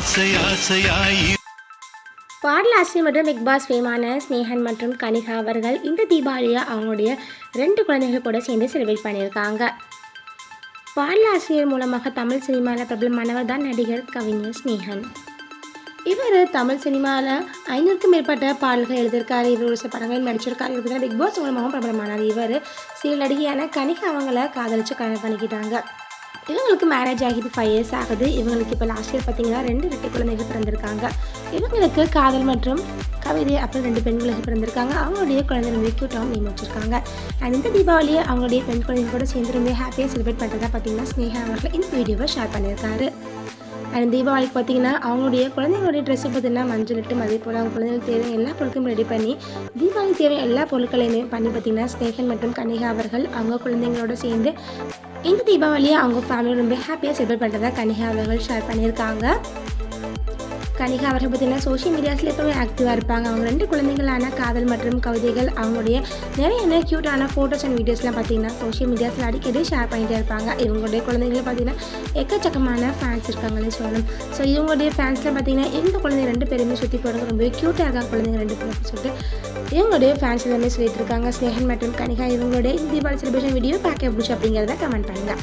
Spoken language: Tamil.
ஆசை ஆசையாய் மற்றும் பிக் பாஸ் ஃபேமான ஸ்னேகன் மற்றும் கனிகா அவர்கள் இந்த தீபாவளியை அவங்களுடைய ரெண்டு குழந்தைகள் கூட சேர்ந்து செலிப்ரேட் பண்ணியிருக்காங்க. பாடலாசிரியர் மூலமாக தமிழ் சினிமாவில் பிரபலமானவர் தான் நடிகர் கவிஞர் ஸ்னேகன். இவர் தமிழ் சினிமாவில் ஐநூறுக்கும் மேற்பட்ட பாடல்கள் எழுதியிருக்காரு. இவர் ஒரு சில படங்கள் நடிச்சிருக்காரு. இவர் பிக் பாஸ் மூலமாகவும் பிரபலமானார். இவர் சில நடிகையான கனிகா அவங்கள காதலிச்சு கல்யாணம் பண்ணிக்கிட்டாங்க. இவங்களுக்கு மேரேஜ் ஆகிது ஃபைவ் இயர்ஸ் ஆகுது. இவங்களுக்கு இப்போ லாஸ்ட் இயர் பார்த்தீங்கன்னா ரெண்டு ரெட்டை குழந்தைகள் பிறந்திருக்காங்க. இவங்களுக்கு காதல் மற்றும் கவிதை அப்புறம் ரெண்டு பெண்களுக்கு பிறந்திருக்காங்க. அவங்களுடைய குழந்தை ரொம்ப க்யூட்டாகவும் நேம் வச்சிருக்காங்க. அண்ட் இந்த தீபாவளியை அவங்களுடைய பெண் குழந்தைங்க கூட சேர்ந்து ரொம்ப ஹாப்பியாக செலிப்ரேட் பண்ணுறதா பார்த்தீங்கன்னா ஸ்னேகா அவர்கள் இந்த வீடியோவை ஷேர் பண்ணியிருக்காரு. அண்ட் தீபாவளிக்கு பார்த்தீங்கன்னா அவங்களுடைய குழந்தைங்களுடைய ட்ரெஸ்ஸை பார்த்தீங்கன்னா மஞ்சள் இட்டு அதே போல் அவங்க குழந்தைங்களுக்கு தேவையான எல்லா பொருட்களும் ரெடி பண்ணி தீபாவளி தேவையான எல்லா பொருட்களையுமே பண்ணி பார்த்தீங்கன்னா ஸ்னேகன் மற்றும் கனிகா அவர்கள் அவங்க குழந்தைங்களோட சேர்ந்து இந்த தீபாவளியை அவங்க ஃபேமிலி ரொம்ப ஹாப்பியாக செலிப்ரேட் பண்ணுறதா கனிகா அவர்கள் ஷேர் பண்ணியிருக்காங்க. கனிகா அவர்கள் பார்த்தீங்கன்னா சோஷியல் மீடியாஸில் எப்பவுமே ஆக்டிவாக இருப்பாங்க. அவங்க ரெண்டு குழந்தைங்களான காதல் மற்றும் கவிதைகள் அவங்களுடைய நிறைய என்ன க்யூட்டான ஃபோட்டோஸ் அண்ட் வீடியோஸ்லாம் பார்த்தீங்கன்னா சோஷியல் மீடியாஸில் அடிக்கடி ஷேர் பண்ணிகிட்டே இருப்பாங்க. இவங்களுடைய குழந்தைங்களை பார்த்தீங்கன்னா எக்கச்சக்கமான ஃபேன்ஸ் இருக்காங்கன்னு சொல்லணும். ஸோ இவங்களுடைய ஃபேன்ஸில் பார்த்தீங்கன்னா இந்த குழந்தைங்க ரெண்டு பேருமே சுற்றி போகிறது ரொம்ப க்யூட்டாக இருக்காங்க குழந்தைங்க ரெண்டு பேரும் சொல்லிட்டு இவங்களுடைய ஃபேன்ஸ் எல்லாமே சொல்லிட்டு இருக்காங்க. ஸ்னேகன் மற்றும் கனிகா இவங்களுடைய தீபாவளி செலிப்ரேஷன் வீடியோ பார்க்க பிடிச்சி அப்படிங்கிறத கமெண்ட் பண்ணுங்கள்